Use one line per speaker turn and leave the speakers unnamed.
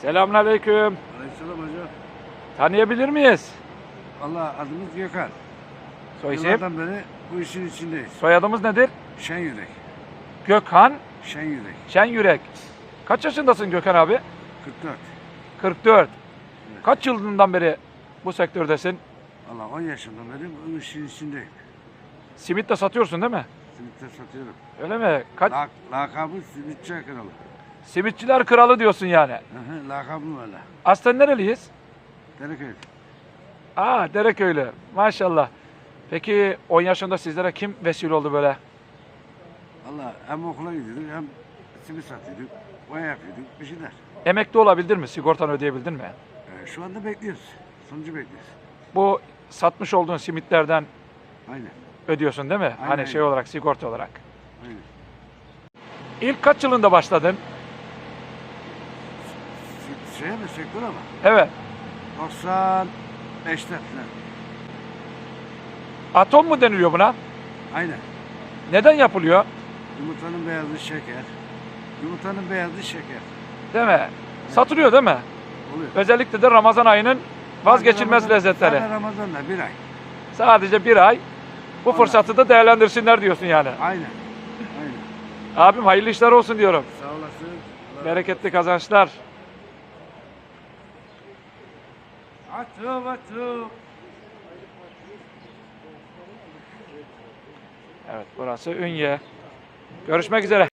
Selamünaleyküm.
Aleyhisselam hocam.
Tanıyabilir miyiz?
Allah adımız Gökhan.
Soy isim?
Yıllardan beri bu işin içindeyiz.
Soyadımız nedir?
Şen yürek.
Gökhan
Şen yürek.
Şen Yürek. Kaç yaşındasın Gökhan abi?
44.
44. Kaç yılından beri bu sektördesin?
Allah 10 yaşından beri bu işin içindeyim.
Simit de satıyorsun değil mi?
Simitte satıyorum.
Öyle mi? Kaç?
Lak, lakabı simitçi kralı.
Simitçiler kralı diyorsun yani.
Hı hı, lakabım öyle.
Aslen nereliyiz?
Dereköy.
Aa Dereköylü. Maşallah. Peki 10 yaşında sizlere kim vesile oldu böyle?
Allah hem okula gidiyorduk hem simit satıyorduk. Boya yapıyorduk. Bir şeyler.
Emekli olabildin mi? Sigortanı ödeyebildin mi?
Ee, şu anda bekliyoruz. Sonucu bekliyoruz.
Bu satmış olduğun simitlerden
Aynen.
ödüyorsun değil mi?
Aynen,
hani şey
aynen.
olarak, sigorta olarak.
Aynen.
İlk kaç yılında başladın?
Şeye mi sektör ama?
Evet.
95'te falan.
Atom mu deniliyor buna?
Aynen.
Neden yapılıyor?
Yumurtanın beyazı şeker. Yumurtanın beyazı şeker.
Değil mi? Satılıyor değil mi?
Oluyor.
Özellikle de Ramazan ayının vazgeçilmez
Sadece
lezzetleri.
Sadece Ramazan'da bir ay.
Sadece bir ay bu
Allah.
fırsatı da değerlendirsinler diyorsun yani.
Aynen. Aynen.
Abim hayırlı işler olsun diyorum.
Sağ olasın.
Bereketli kazançlar.
Atım atım.
Evet burası Ünye. Görüşmek üzere.